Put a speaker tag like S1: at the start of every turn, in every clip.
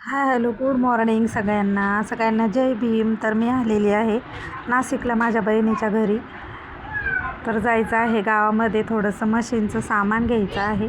S1: Hi hello good morning सगळ्यांना. सगळ्यांना जय भीम. तर मी आलेली आहे नाशिकला माझ्या बहिणीच्या घरी. तर जायचं आहे गावामध्ये थोडंसं मशीनचं सामान घ्यायचं आहे.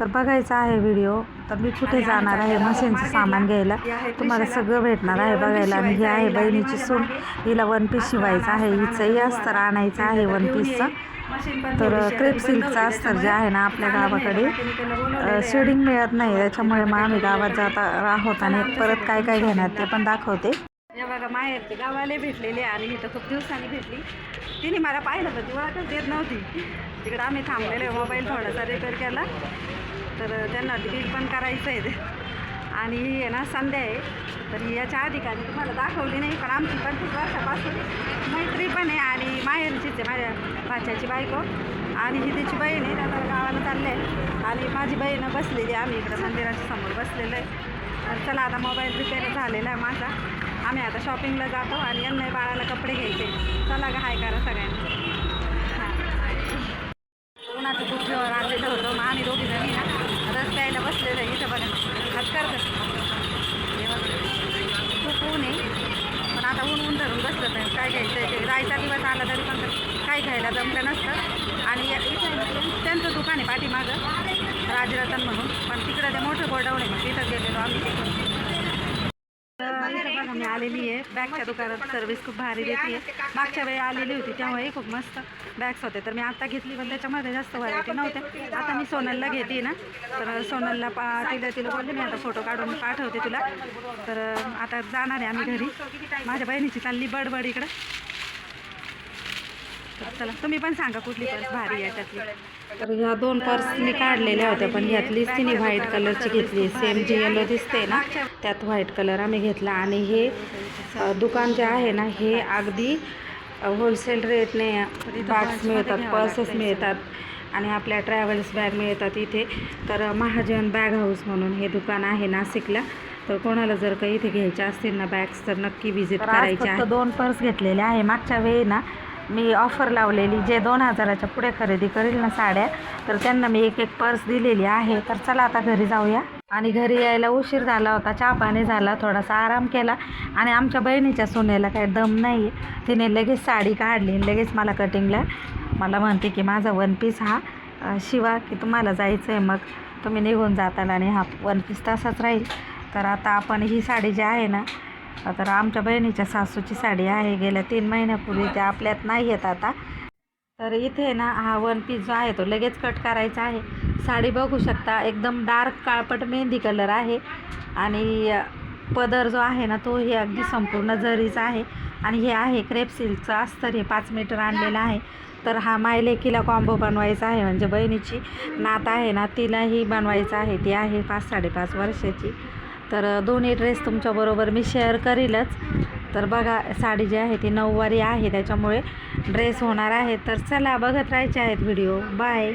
S1: तर बघायचं आहे व्हिडिओ. तर मी कुठे जाणार आहे मशीनचं सामान घ्यायला? तुम्हाला सगळं भेटणार आहे बघायला. आणि ही आहे बहिणीची सून. हिला वन पीस शिवायचं आहे. हिचंही अस्तर आणायचं आहे वन पीसचं तर क्रेप सिल्कचं अस्तर जे आहे ना आपल्या गावाकडे शेडिंग मिळत नाही त्याच्यामुळे मग आम्ही गावात जात आहोत आणि परत काय काय घेणार ते पण दाखवते.
S2: या बघा माहेरचे गावाले भेटलेले आणि इथं खूप दिवसांनी भेटली. तिने मला पाहिलं तर ती ओळखच देत नव्हती. तिकडं आम्ही थांबलेलो मोबाईल थोडासा रिपेअर केला. तर त्यांना बिल पण करायचं आहे. ते. आणि ही आहे ना संध्या आहे. तर ही याच्या आधी का तुम्हाला दाखवली नाही पण आमची पंचवीस वर्षापासून मैत्री पण आहे आणि माहेरचीच आहे माझ्या भाच्याची बायको आणि ही तिची बहीण आहे त्याला गावाला चालले आहे आणि माझी बहीण बसलेली आम्ही इकडं मंदिराच्या समोर बसलेलो आहे. तर चला आता मोबाईल रिपेअर झालेला आहे माझा. आम्ही आता शॉपिंगला जातो आणि यांना बाळाला कपडे घ्यायचे. चला गा हाय करा सगळ्यांनी. उन्हाचं दुःखवर आणलेलं होतं मग आम्ही दोघी जणी ना रस्त्याला बसलेलं आहे इथं बघा. हात करत खूप ऊन आहे पण आता ऊन ऊन धरून बसलं तर काय घ्यायचं आहे ते? जायचा दिवस आला तरी पण काय घ्यायला जमलं नसतं. आणि या- त्यांचं दुकान आहे पाठीमागं राजरतन म्हणून. पण तिकडं ते मोठं गोडाऊन आहे. मग तिथं गेलेलो आम्ही. आलेली आहे. बॅगच्या दुकानात सर्व्हिस खूप भारी देते. मागच्या वेळी आलेली होती त्यामुळे खूप मस्त बॅग्स होते. तर मी आत्ता घेतली पण त्याच्यामध्ये जास्त व्हरायटी नव्हते आता मी सोनलला घेते ना. तर सोनलला पा तिला तिला बोलले मी आता फोटो काढून पाठवते तुला. तर आता जाणार आहे आम्ही घरी. माझ्या बहिणीची चालली बडबड इकडं. तर चला तुम्ही पण सांगा कुठली पण भारी आहे त्यातली.
S1: तर ह्या दोन पर्स मी काढलेल्या होत्या पण ह्यातलीच तिने व्हाईट कलरची घेतली. सेम जी येलो दिसते ना त्यात व्हाईट कलर आम्ही घेतला. आणि हे दुकान जे आहे ना हे अगदी होलसेल रेटने बॅग्स मिळतात पर्सेस मिळतात. आणि आपल्या ट्रॅव्हल्स बॅग मिळतात इथे. तर महाजन बॅग हाऊस म्हणून हे दुकान आहे नाशिकला. तर कोणाला जर काही इथे घ्यायच्या असतील ना बॅग्स तर नक्की विजिट करायचे आहे. दोन पर्स घेतलेले आहे. मागच्या वेळी ना मी ऑफर लावलेली जे दोन हजाराच्या पुढे खरेदी करेल ना साड्या तर त्यांना मी एक एक पर्स दिलेली आहे. तर चला आता घरी जाऊया. आणि घरी यायला उशीर झाला होता चहा पाणी झाला थोडासा आराम केला. आणि आमच्या बहिणीच्या सोन्याला काही दम नाही तिने लगेच साडी काढली लगेच मला कटिंगला मला म्हणते की माझा वन पीस हा शिवा की तुम्हाला जायचं आहे मग. तुम्ही निघून जाताल आणि हा वन पीस तसाच राहील. तर आता आपण ही साडी जी आहे ना तर आमच्या बहिणीच्या सासूची साडी आहे. गेल्या तीन महिन्यापूर्वी त्या आपल्यात नाही येत आता. तर इथे ना हा वन पीस जो आहे तो लगेच कट करायचा आहे. साडी बघू शकता एकदम डार्क काळपट मेहंदी कलर आहे. आणि पदर जो आहे ना तो हे अगदी संपूर्ण जरीचा आहे. आणि हे आहे क्रेप सिल्कचं अस्तर. हे पाच मीटर आणलेलं आहे. तर हा मायलेकीला कॉम्बो बनवायचा आहे. म्हणजे बहिणीची नात आहे ना तिलाही बनवायचं आहे. ती आहे पाच साडेपाच वर्षाची. तर दोन्ही ड्रेस तुमच्याबरोबर मी शेअर करीलच. तर बघा साडी जी आहे ती नऊवारी आहे त्याच्यामुळे ड्रेस होणार आहे. तर चला बघत राहायचे आहेत व्हिडिओ बाय